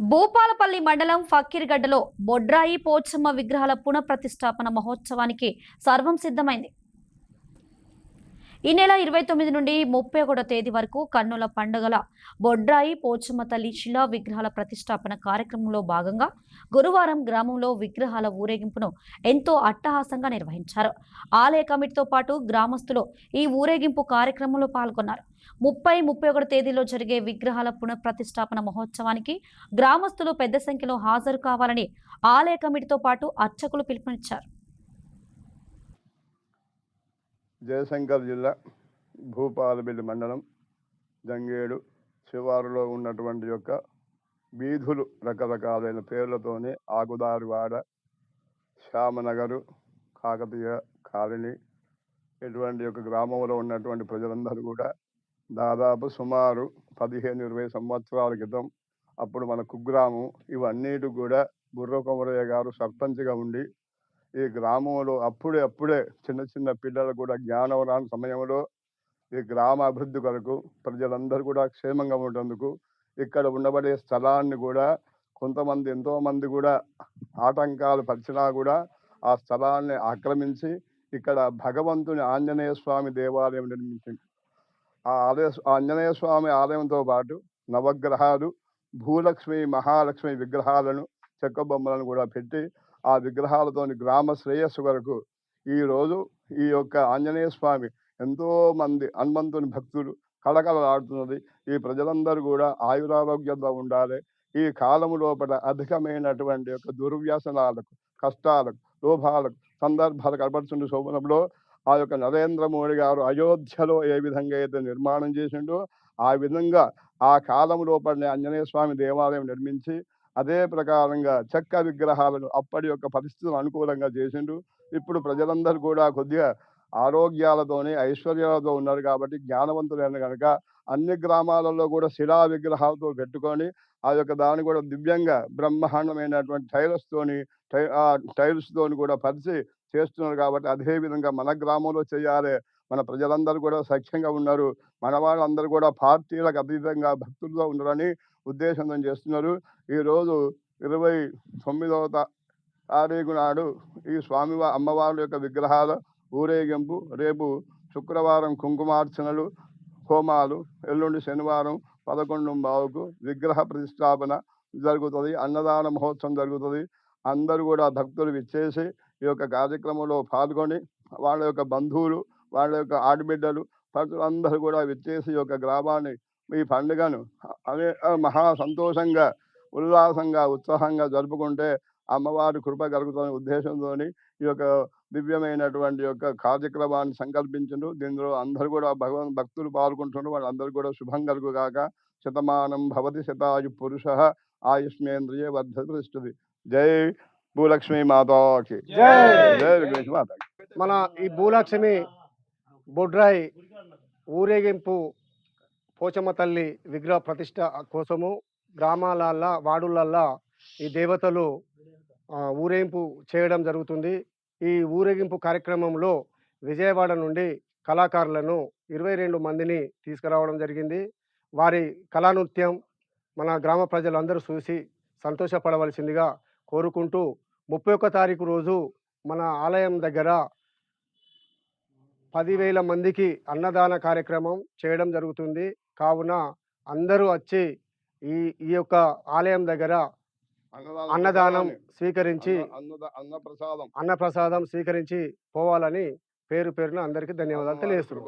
భూపాలపల్లి మండలం ఫకీర్గడ్డలో బొడ్రాయి పోచమ్మ విగ్రహాల పునఃప్రతిష్టాపన మహోత్సవానికి సర్వం సిద్ధమైంది. ఈ నెల ఇరవై తొమ్మిది నుండి ముప్పై ఒకటో తేదీ వరకు కన్నుల పండుగల బొడ్రాయి పోచమ్మ తల్లి శిలా విగ్రహాల ప్రతిష్టాపన కార్యక్రమంలో భాగంగా గురువారం గ్రామంలో విగ్రహాల ఊరేగింపును ఎంతో అట్టహాసంగా నిర్వహించారు. ఆలయ కమిటీతో పాటు గ్రామస్తులు ఈ ఊరేగింపు కార్యక్రమంలో పాల్గొన్నారు. ముప్పై ముప్పై ఒకటి తేదీలో జరిగే విగ్రహాల పునఃప్రతిష్టాపన మహోత్సవానికి గ్రామస్తులు పెద్ద సంఖ్యలో హాజరు కావాలని ఆలయ కమిటీతో పాటు అర్చకులు పిలుపునిచ్చారు. జయశంకర్ జిల్లా భూపాలబిల్లి మండలం జంగేడు శివారులో ఉన్నటువంటి యొక్క వీధులు రకరకాలైన పేర్లతోనే ఆకుదారివాడ శ్యామనగరు కాకతీయ కాలనీ ఇటువంటి యొక్క గ్రామంలో ఉన్నటువంటి ప్రజలందరూ కూడా దాదాపు సుమారు పదిహేను ఇరవై సంవత్సరాల క్రితం అప్పుడు మన కుగ్రామం ఇవన్నిటి కూడా బుర్ర కొమరయ్య గారు సర్పంచ్గా ఉండి ఈ గ్రామంలో అప్పుడే అప్పుడే చిన్న చిన్న పిల్లలు కూడా జ్ఞానం రాని సమయంలో ఈ గ్రామ అభివృద్ధి కొరకు ప్రజలందరూ కూడా క్షేమంగా ఉండేందుకు ఇక్కడ ఉండబడే స్థలాన్ని కూడా కొంతమంది ఎంతోమంది కూడా ఆటంకాలు పరిచినా కూడా ఆ స్థలాన్ని ఆక్రమించి ఇక్కడ భగవంతుని ఆంజనేయ స్వామి దేవాలయం నిర్మించింది. ఆ ఆలయ ఆంజనేయ స్వామి ఆలయంతో పాటు నవగ్రహాలు భూలక్ష్మి మహాలక్ష్మి విగ్రహాలను చెక్క బొమ్మలను కూడా పెట్టి ఆ విగ్రహాలతోని గ్రామ శ్రేయస్సు వరకు ఈ రోజు ఈ యొక్క ఆంజనేయ స్వామి ఎంతో మంది హనుమంతుని భక్తులు కళకళలాడుతున్నది. ఈ ప్రజలందరూ కూడా ఆయురారోగ్యంగా ఉండాలి. ఈ కాలము లోపల అధికమైనటువంటి యొక్క దుర్వ్యసనాలకు కష్టాలకు లోభాలకు సందర్భాలకు కనబడుతున్న శోభనంలో ఆ యొక్క నరేంద్ర మోడీ గారు అయోధ్యలో ఏ విధంగా అయితే నిర్మాణం చేసిండో ఆ విధంగా ఆ కాలం లోపలనే ఆంజనేయ స్వామి దేవాలయం నిర్మించి అదే ప్రకారంగా చెక్క విగ్రహాలను అప్పటి యొక్క పరిస్థితులు అనుకూలంగా చేసిండు ఇప్పుడు ప్రజలందరూ కూడా కొద్దిగా ఆరోగ్యాలతోనే ఐశ్వర్యాలతో ఉన్నారు కాబట్టి జ్ఞానవంతులైన కనుక అన్ని గ్రామాలలో కూడా శిలా విగ్రహాలతో పెట్టుకొని ఆ యొక్క దాన్ని కూడా దివ్యంగా బ్రహ్మాండమైనటువంటి టైలస్తోని టై- ఆ కూడా పరిచి చేస్తున్నారు కాబట్టి అదేవిధంగా మన గ్రామంలో చేయాలి మన ప్రజలందరూ కూడా సఖ్యంగా ఉన్నారు. మన వాళ్ళందరూ కూడా పార్టీలకు అతీతంగా భక్తులుగా ఉన్నారని ఉద్దేశంతో చేస్తున్నారు. ఈ రోజు ఇరవై తొమ్మిదవ తారీఖు నాడు ఈ స్వామి అమ్మవారి యొక్క విగ్రహాల ఊరేగింపు రేపు శుక్రవారం కుంకుమార్చనలు హోమాలు ఎల్లుండి శనివారం పదకొండు బావుకు విగ్రహ ప్రతిష్టాపన జరుగుతుంది అన్నదాన మహోత్సవం జరుగుతుంది. అందరూ కూడా భక్తులు విచ్చేసి ఈ యొక్క కార్యక్రమంలో పాల్గొని వాళ్ళ యొక్క బంధువులు వాళ్ళ యొక్క ఆడబిడ్డలు భక్తులందరూ కూడా విచ్చేసి ఈ యొక్క గ్రామాన్ని ఈ పండుగను అనే మహా సంతోషంగా ఉల్లాసంగా ఉత్సాహంగా జరుపుకుంటే అమ్మవారి కృప కలుగుతున్న ఉద్దేశంతో ఈ యొక్క దివ్యమైనటువంటి యొక్క కార్యక్రమాన్ని సంకల్పించు దీనిలో అందరూ కూడా భగవన్ భక్తులు పాల్గొంటున్నారు వాళ్ళందరూ కూడా శుభం కలుగుగాక. శతమానం భవతి శతాయు పురుష ఆయుష్మేంద్రియ వర్ధతి జై భూలక్ష్మీ మాతాకి జై. జై విఘ్నేశ్వర మాతాకి మన ఈ భూలక్ష్మి బొడ్రాయి ఊరేగింపు పోచమ్మ తల్లి విగ్రహ ప్రతిష్ట కోసము గ్రామాలల్లా వాడులల్లా ఈ దేవతలు ఊరేగింపు చేయడం జరుగుతుంది. ఈ ఊరేగింపు కార్యక్రమంలో విజయవాడ నుండి కళాకారులను ఇరవై రెండు మందిని తీసుకురావడం జరిగింది. వారి కళానృత్యం మన గ్రామ ప్రజలందరూ చూసి సంతోషపడవలసిందిగా కోరుకుంటూ ముప్పై ఒక్క తారీఖు రోజు మన ఆలయం దగ్గర పదివేల మందికి అన్నదాన కార్యక్రమం చేయడం జరుగుతుంది. కావున అందరూ వచ్చి ఈ ఈ యొక్క ఆలయం దగ్గర అన్నదానం స్వీకరించి అన్న అన్నప్రసాదం. అన్నప్రసాదం స్వీకరించి పోవాలని పేరు పేరున అందరికీ ధన్యవాదాలు తెలియజేస్తున్నాం.